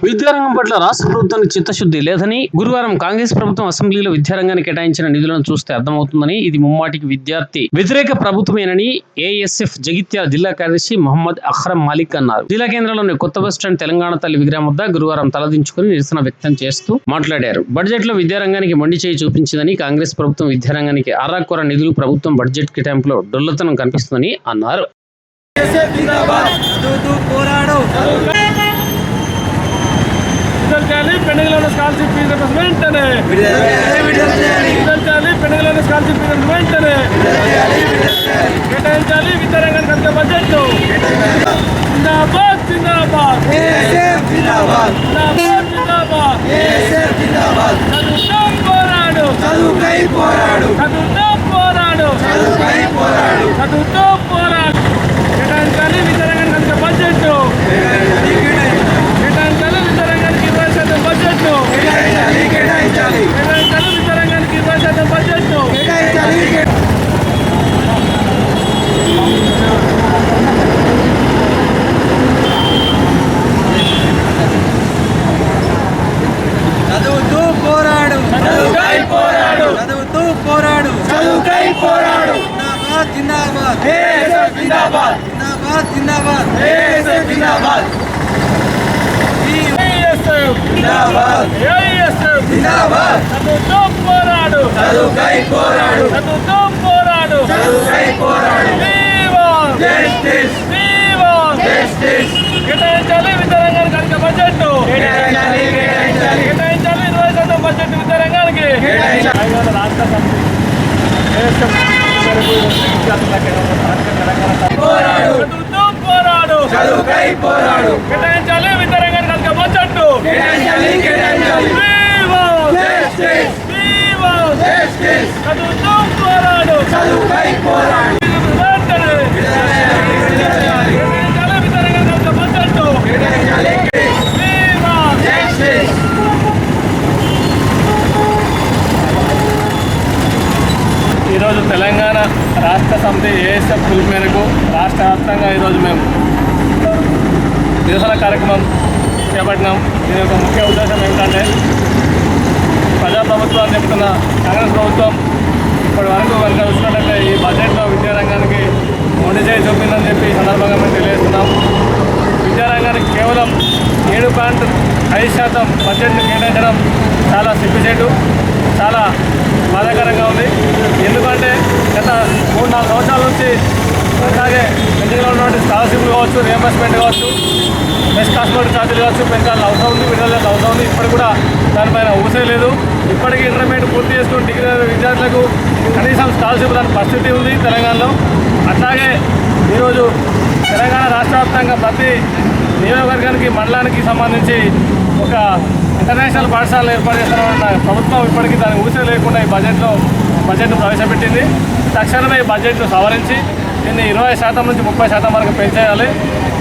విద్యారంగం పట్ల రాష్ట్ర ప్రభుత్వానికి చిత్తశుద్ధి లేదని గురువారం కాంగ్రెస్ ప్రభుత్వం అసెంబ్లీలో విద్యారంగానికి కేటాయించిన నిధులను చూస్తే అర్థమవుతుందని ఇది ముమ్మాటికి విద్యార్థి వ్యతిరేక ప్రభుత్వమేనని ఏఎస్ఎఫ్ జగిత్యాల జిల్లా కార్యదర్శి మహమ్మద్ అఖ్రమ్ మాలిక్ అన్నారు. జిల్లా కేంద్రంలోని కొత్త బస్ స్టాండ్ తెలంగాణ తల్లి విగ్రహం వద్ద గురువారం తలదించుకుని నిరసన వ్యక్తం చేస్తూ మాట్లాడారు. బడ్జెట్లో విద్యారంగానికి మొండి చేయి చూపించిందని కాంగ్రెస్ ప్రభుత్వం విద్యారంగానికి ఆరాకొర నిధులు ప్రభుత్వం బడ్జెట్ కేటాయింపులో డొల్లతనం కనిపిస్తుందని అన్నారు చదువుతూ పోరాడు విడుదల చేయాలి పెండింగ్లో స్కాలర్షిప్ ఫీజు వెంటనే విడుదల పెండింగ్లో స్కాలర్షిప్ ఫీజు వెంటనే కేటాయించాలి. విద్యారంగానికి అంత బడ్జెట్ జిందాబాద్ జిందాబాద్. జిందాబాద్ జిందాబాద్. జిందాబాద్ చదువుతాం పోరాడు. చదువుకై పోరాడు. చదువుతాం పోరాడు. చదువుకై పోరాడు. చదువుతూ పోరాడు. కేటాయించాలి. విద్యారంగానికి అంత బడ్జెట్ కేటాయించాలి విద్యారంగానికి ఇరవై శాతం బడ్జెట్ కేటాయించాలి కేటాయించాలి కేటాయించాలి విద్యారంగానికి ఇరవై శాతం బడ్జెట్ కేటాయించాలి చదువుతూ పోరాడు చదువుకై పోరాడు చదువుతూ పోరాడు. చదువుకై పోరాడు. జిందాబాద్ జిందాబాద్. జిందాబాద్. జిందాబాద్ జిందాబాద్. జిందాబాద్. జిందాబాద్. జిందాబాద్. చదువుతూ పోరాడు. చదువుకై పోరాడు. చదువుతూ పోరాడు. చదువుకై పోరాడు. జస్టిస్. జస్టిస్. కేటాయించాలి విద్యారంగానికి అధిక బడ్జెట్. కేటాయించాలి కేటాయించాలి. ఇరవై శాతం బడ్జెట్ విద్యారంగానికి కేటాయించాలి. తెలంగాణ రాష్ట్ర సమితి ఏఎస్ఎఫ్ మేరకు పోరాడు చదువుతూ పోరాడు చదువుకై పోరాడు కేటాయించాలి విద్యారంగానికి అధిక బడ్జెట్ కేటాయించాలి కేటాయించాలి జీవన్ జస్టిస్ జీవన్ జస్టిస్ చదువుతూ పోరాడు చదువుకై పోరాడు వెంటనే విడుదల చేయాలి, విడుదల చేయాలి. కేటాయించాలి విద్యారంగానికి అధిక బడ్జెట్ కేటాయించాలి జీవన్ జస్టిస్ ఈరోజు తెలంగాణ రాష్ట్ర సమితి ఏఎస్ఎఫ్ పిలుపు మేరకు రాష్ట్ర వ్యాప్తంగా ఈరోజు మేము నిరసన కార్యక్రమం చేపట్టినాం. దీని యొక్క ముఖ్య ఉద్దేశం ఏమిటంటే ప్రజాప్రభుత్వాన్ని చెప్తున్న కాంగ్రెస్ ప్రభుత్వం ఇప్పటి వరకు కనుక చూసినట్లయితే ఈ బడ్జెట్లో విద్యారంగానికి మొండి చేయి చూపిందని చెప్పి సందర్భంగా మేము తెలియజేస్తున్నాం. విద్యారంగానికి కేవలం ఏడు పాయింట్ ఐదు శాతం బడ్జెట్ను కేటాయించడం చాలా సిగ్గుచేటు. చాలా బాధాకరంగా ఉంది. ఎందుకంటే గత మూడు నాలుగు సంవత్సరాల నుంచి అలాగే పెండింగ్లో ఉన్నటువంటి స్కాలర్షిప్లు కావచ్చు రియంబర్స్మెంట్ కావచ్చు బెస్ట్ కాస్మెటిక్ ఛార్జీలు కావచ్చు పెంచాలని అవసరం ఉంది విడుదల అవసరం ఉంది. ఇప్పటికి కూడా దానిపైన ఊసే లేదు. ఇప్పటికీ ఇంటర్మీడియట్ పూర్తి చేసుకుని డిగ్రీ విద్యార్థులకు కనీసం స్కాలర్షిప్ దాని పరిస్థితి ఉంది తెలంగాణలో. అట్లాగే ఈరోజు తెలంగాణ రాష్ట్ర వ్యాప్తంగా ప్రతి నియోజకవర్గానికి మండలానికి సంబంధించి ఒక ఇంటర్నేషనల్ పాఠశాలలు ఏర్పాటు చేస్తామన్న ప్రభుత్వం ఇప్పటికీ దాని ఊసే లేకుండా ఈ బడ్జెట్లో బడ్జెట్ను ప్రవేశపెట్టింది. తక్షణమే ఈ బడ్జెట్ను సవరించి దీన్ని ఇరవై శాతం నుంచి ముప్పై శాతం వరకు పెంచేయాలి.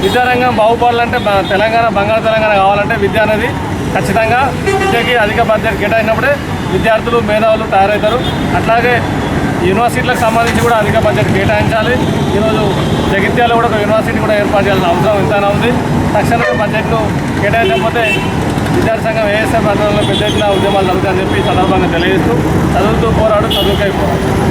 విద్యారంగం బాగుపడాలంటే తెలంగాణ బంగారు తెలంగాణ కావాలంటే విద్య అనేది ఖచ్చితంగా విద్యకి అధిక బడ్జెట్ కేటాయించినప్పుడే విద్యార్థులు మేధావులు తయారవుతారు. అట్లాగే యూనివర్సిటీలకు సంబంధించి కూడా అధిక బడ్జెట్ కేటాయించాలి. ఈరోజు జగిత్యాల కూడా ఒక యూనివర్సిటీ కూడా ఏర్పాటు చేయాల్సిన అవసరం ఎంతైనా ఉంది. తక్షణమే బడ్జెట్ను కేటాయించకపోతే విద్యార్థి సంఘం ఏఎస్ఎఫ్ పట్టణంలో పెద్ద ఎత్తున ఉద్యమాలు జరుగుతాయని చెప్పి సందర్భంగా తెలియజేస్తూ చదువుతూ పోరాడు చదువుకై పోరాడు.